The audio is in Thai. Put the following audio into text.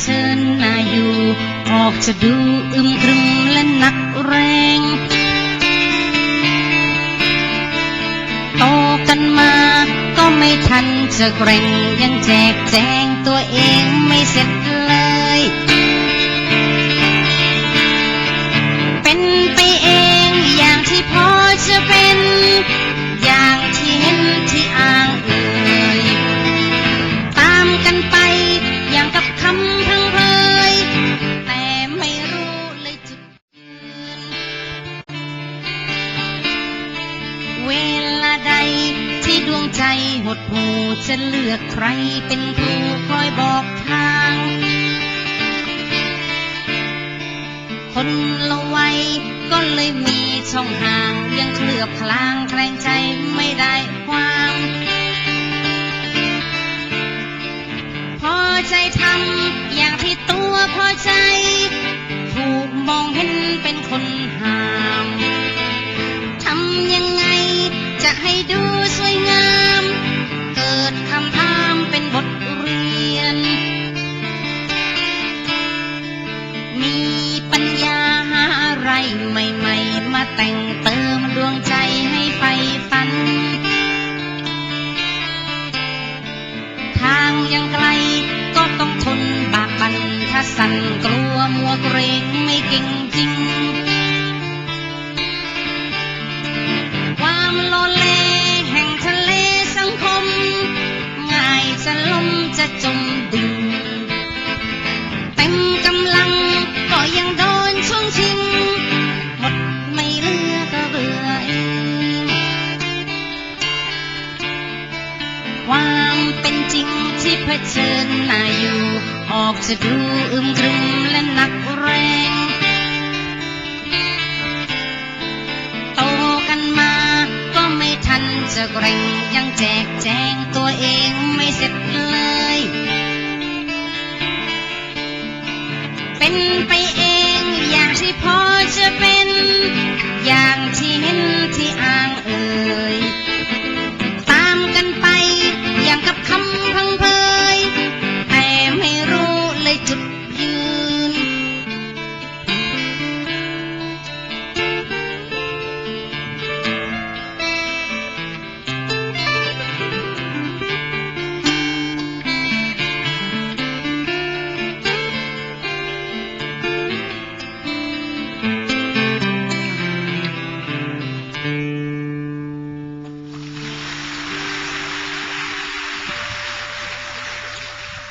เชิญนาอยู่ ออกจะดูอึมครึมและหนักแรงโตกันมาก็ไม่ทันจะเกรงยังแจกแจงตัวเองไม่เสร็จเลย ใด ที่ดวงใจหดหูจะเลือกใครเป็นผู้คอยบอกทาง คนละวัยก็เลยมีช่องห่าง ยังเคลือบคลางแคลงใจไม่ได้ความพอใจทำอย่างที่ตัวพอใจ ถูกมองเห็นเป็นคนหา แต่งเติมดวงใจให้ไฟฝัน ทางยังไกลก็ต้องทนบากบันถ้าสั่นกลัวมัวเกรงไม่เก่งจริง ความโลเลแห่งทะเลสังคม ง่ายจะล้มจะจม เผชิญหน้าอยู่ ออกจะดูอึมครึมและหนักแรงโตกันมาก็ไม่ทันจะเกรงยังแจกแจงตัวเองไม่เสร็จเลย เป็นไป